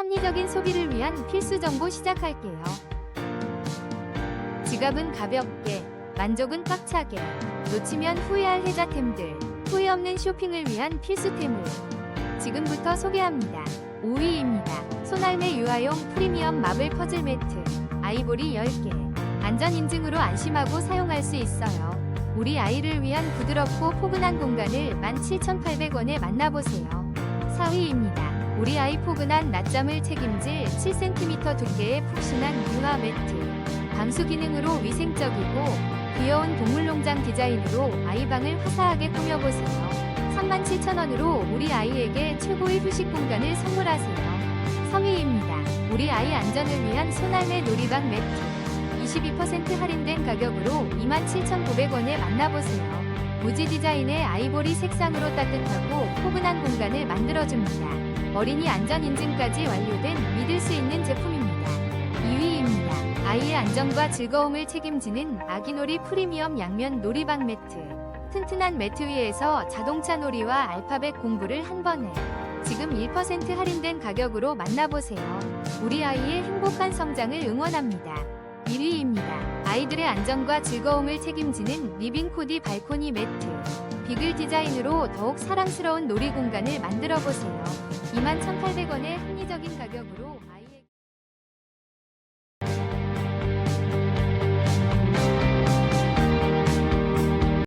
합리적인 소비를 위한 필수 정보 시작할게요. 지갑은 가볍게, 만족은 꽉차게, 놓치면 후회할 혜자템들, 후회 없는 쇼핑을 위한 필수템을 지금부터 소개합니다. 5위입니다. 손알매 유아용 프리미엄 마블 퍼즐 매트, 아이보리 10개. 안전 인증으로 안심하고 사용할 수 있어요. 우리 아이를 위한 부드럽고 포근한 공간을 17,800원에 만나보세요. 4위입니다. 우리 아이 포근한 낮잠을 책임질 7cm 두께의 푹신한 유화 매트. 방수 기능으로 위생적이고 귀여운 동물농장 디자인으로 아이방을 화사하게 꾸며보세요. 37,000원으로 우리 아이에게 최고의 휴식 공간을 선물하세요. 3위입니다. 우리 아이 안전을 위한 손안의 놀이방 매트. 22% 할인된 가격으로 27,900원에 만나보세요. 무지 디자인의 아이보리 색상으로 따뜻하고 포근한 공간을 만들어줍니다. 어린이 안전 인증까지 완료된 믿을 수 있는 제품입니다. 2위입니다. 아이의 안전과 즐거움을 책임지는 아기놀이 프리미엄 양면 놀이방 매트. 튼튼한 매트 위에서 자동차 놀이와 알파벳 공부를 한 번에 지금 1% 할인된 가격으로 만나보세요. 우리 아이의 행복한 성장을 응원합니다. 1위입니다. 아이들의 안전과 즐거움을 책임지는 리빙 코디 발코니 매트. 비글 디자인으로 더욱 사랑스러운 놀이 공간을 만들어 보세요. 21,800원의 합리적인 가격으로